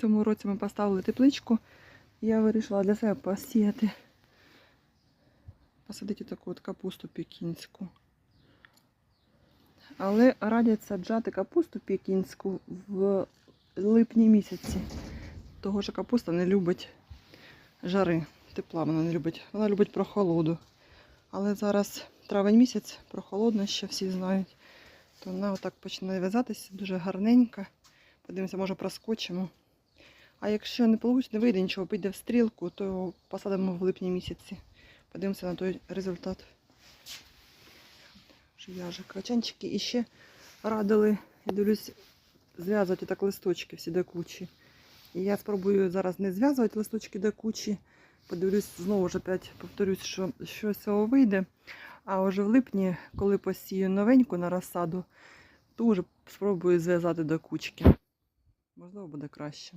Цьому році ми поставили тепличку. Я вирішила для себе посіяти, посадити таку от капусту пекінську. Але радять саджати капусту пекінську в липні місяці. Того що капуста не любить жари, тепла вона не любить. Вона любить прохолоду. Але зараз травень місяць, прохолодно ще всі знають. То вона отак починає в'язатися дуже гарненько. Подивимося, може проскочимо. А якщо не вийде, не вийде нічого, піде в стрілку, то посадимо в липні місяці. Подивимося на той результат. Що в'яже качанчики. І ще радили, я дивлюсь, зв'язувати так листочки всі до кучі. І я спробую зараз не зв'язувати листочки до кучі. Подивлюсь, знову ж опять повторюсь, що щось з цього вийде. А вже в липні, коли посію новеньку на розсаду, то вже спробую зв'язати до кучки. Можливо, буде краще.